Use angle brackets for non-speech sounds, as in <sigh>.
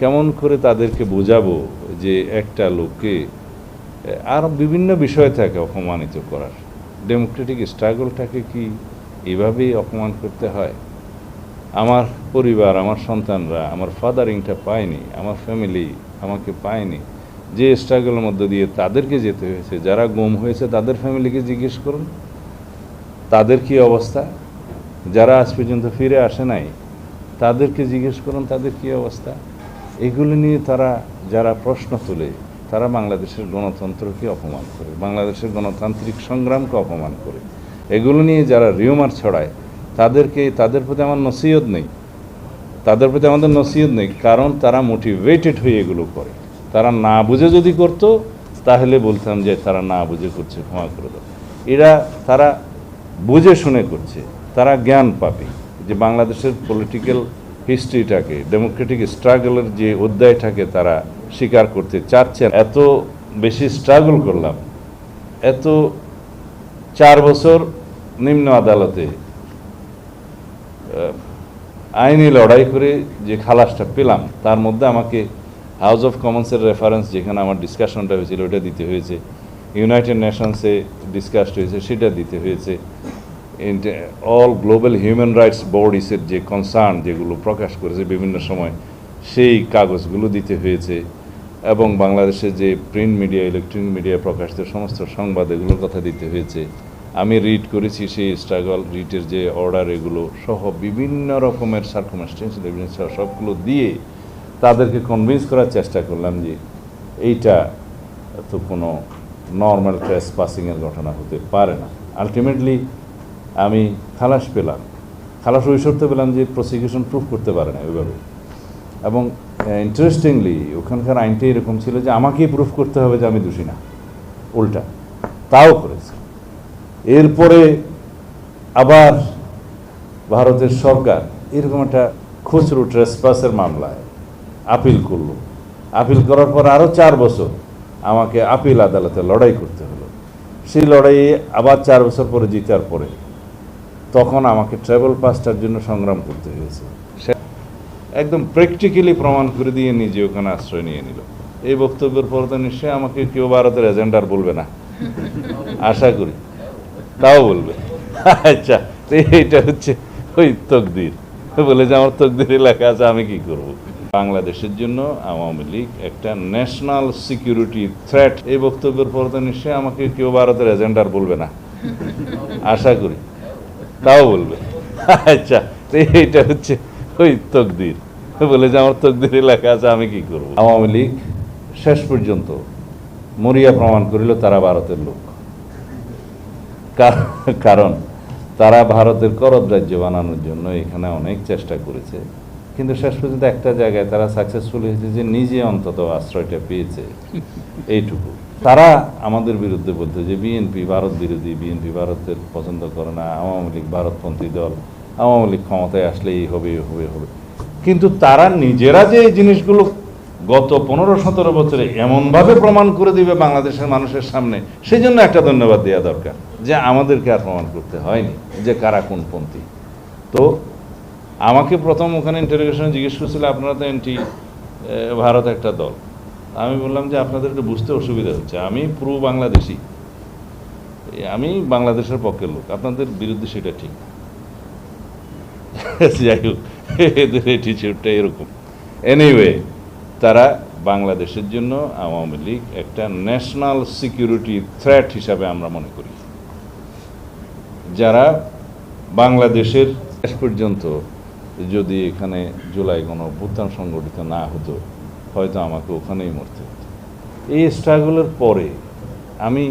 কেমন করে তাদেরকে বোঝাবো যে একটা লোককে, আর বিভিন্ন বিষয় থাকে অপমানিত করার। ডেমোক্রেটিক স্ট্রাগলটাকে কি এভাবেই অপমান করতে হয়? আমার পরিবার, আমার সন্তানরা, আমার ফাদারিংটা পায়নি, আমার ফ্যামিলি আমাকে পায়নি। যে স্ট্রাগলের মধ্যে দিয়ে তাদেরকে যেতে হয়েছে, যারা গুম হয়েছে তাদের ফ্যামিলিকে জিজ্ঞেস করুন। তাদের কি অবস্থা? যারা আজ পর্যন্ত ফিরে আসে নাই, তাদেরকে জিজ্ঞেস করুন তাদের কি অবস্থা? এগুলো নিয়ে তারা যারা প্রশ্ন তোলে, তারা বাংলাদেশের গণতন্ত্রকে অপমান করে, বাংলাদেশের গণতান্ত্রিক সংগ্রামকে অপমান করে। এগুলো নিয়ে যারা রিউমার ছড়ায়, তাদেরকে, তাদের প্রতি আমার নসিহত নেই। তাদের প্রতি আমাদের নসিহত নেই, কারণ তারা মোটিভেটেড হয়ে এগুলো করে। তারা না বুঝে যদি করতো, তাহলে বলতাম যে তারা না বুঝে করছে, ক্ষমা করে দাও। এরা, তারা বুঝে শুনে করছে, তারা জ্ঞান পাবে যে বাংলাদেশের পলিটিক্যাল হিস্ট্রিটাকে ডেমোক্রেটিক স্ট্রাগলের যে অধ্যায়টাকে তারা স্বীকার করতে চাচ্ছেন, এত বেশি স্ট্রাগল করলাম, এত চার বছর নিম্ন আদালতে আইনি লড়াই করে যে খালাসটা পেলাম, তার মধ্যে আমাকে হাউস অফ কমন্সের রেফারেন্স যেখানে আমার ডিসকাশনটা হয়েছিল, ওটা দিতে হয়েছে। ইউনাইটেড নেশনসে ডিসকাসড হয়েছে, সেটা দিতে হয়েছে। অল গ্লোবাল হিউম্যান রাইটস বডিসের যে কনসার্ন যেগুলো প্রকাশ করেছে বিভিন্ন সময়, সেই কাগজগুলো দিতে হয়েছে। এবং বাংলাদেশে যে প্রিন্ট মিডিয়া ইলেকট্রনিক মিডিয়া প্রকাশিত সমস্ত সংবাদ এগুলোর কথা দিতে হয়েছে। আমি রিড করেছি সেই স্ট্রাগল রিটের যে অর্ডার এগুলো সহ বিভিন্ন রকমের সার্কমাস্টেন্সিয়াল এভিডেন্স সবগুলো দিয়ে তাদেরকে কনভিন্স করার চেষ্টা করলাম যে এইটা তো কোনো নর্মাল ট্রেস পাসিংয়ের ঘটনা হতে পারে না। আলটিমেটলি আমি খালাস পেলাম। খালাস ওই শর্তে পেলাম যে প্রসিকিউশন প্রুফ করতে পারে না ওইভাবে। এবং ইন্টারেস্টিংলি ওখানকার আইনটা এরকম ছিল যে আমাকেই প্রুফ করতে হবে যে আমি দোষী না। উল্টা। তাও করেছে। এরপরে আবার ভারতের সরকার এরকম একটা খুচরো ট্রেসপাসের মামলায় আপিল করল। আপিল করার পর আরও চার বছর আমাকে আপিল আদালতে লড়াই করতে হলো। সেই লড়াইয়ে আবার চার বছর পরে জিতার পরে তখন আমাকে ট্রাভেল পাসটার জন্য সংগ্রাম করতে হয়েছে। সে- একদম প্র্যাকটিক্যালি প্রমাণ করে দিয়ে নিজে ওখানে আশ্রয় নিয়ে নিল। এই বক্তব্যের পর তো নিশ্চয়ই আমাকে কেউ ভারতের এজেন্ডার বলবে না। আশা করি। তাও বলবে। আচ্ছা এইটা হচ্ছে ওই তকদির। বলে যে আমার তকদির লেখা আছে, আমি কি করব? বাংলাদেশের জন্য আওয়ামী লীগ একটা ন্যাশনাল সিকিউরিটি থ্রেট এই বক্তব্যের পর তো নিশ্চয়ই আমাকে কেউ ভারতের এজেন্ডার বলবে না। আশা করি। তাও বলবে। আচ্ছা এইটা হচ্ছে ওই তকদির। বলে যে আমার তকদিরে লেখা আছে, আমি কি করব? আওয়ামী লীগ শেষ পর্যন্ত মরিয়া প্রমাণ করিল তারা ভারতের লোক। কারণ তারা ভারতের করদ রাজ্য বানানোর জন্য এখানে অনেক চেষ্টা করেছে। কিন্তু শেষ পর্যন্ত একটা জায়গায় তারা সাকসেসফুল হয়েছে যে নিজে অন্তত আশ্রয়টা পেয়েছে। <laughs> এইটুকু। তারা আমাদের বিরুদ্ধে বলতো যে বিএনপি ভারত বিরোধী বিএনপি ভারতের পছন্দ করে না আওয়ামী লীগ ভারতপন্থী দল আওয়ামী লীগ ক্ষমতায় আসলে এই হবে হবে হবে। কিন্তু তারা নিজেরা যে এই জিনিসগুলো গত পনেরো সতেরো বছরে এমনভাবে প্রমাণ করে দিবে বাংলাদেশের মানুষের সামনে সেই জন্য একটা ধন্যবাদ দেওয়া দরকার যে আমাদেরকে আর প্রমাণ করতে হয়নি যে কারা কোনপন্থী তো আমাকে প্রথম ওখানে ইন্টারোগেশনে জিজ্ঞেস করছিল, আপনারা তো এনটি ভারত একটা দল। আমি বললাম যে আপনাদের একটু বুঝতে অসুবিধা হচ্ছে। আমি পুরো বাংলাদেশি। আমি বাংলাদেশের পক্ষের লোক। আপনাদের বিরুদ্ধে সেটা ঠিক <laughs> যাই হোক, এদের অ্যাটিচিউডটা এরকম। এনিওয়ে তারা বাংলাদেশের জন্য আওয়ামী লীগ একটা ন্যাশনাল সিকিউরিটি থ্রেট হিসাবে আমরা মনে করি। যারা বাংলাদেশের শেষ পর্যন্ত যদি এখানে জুলাই কোনো অভ্যুত্থান সংগঠিত না হতো, হয়তো আমাকে ওখানেই মরতে হতো। এই স্ট্রাগলের পরে আমি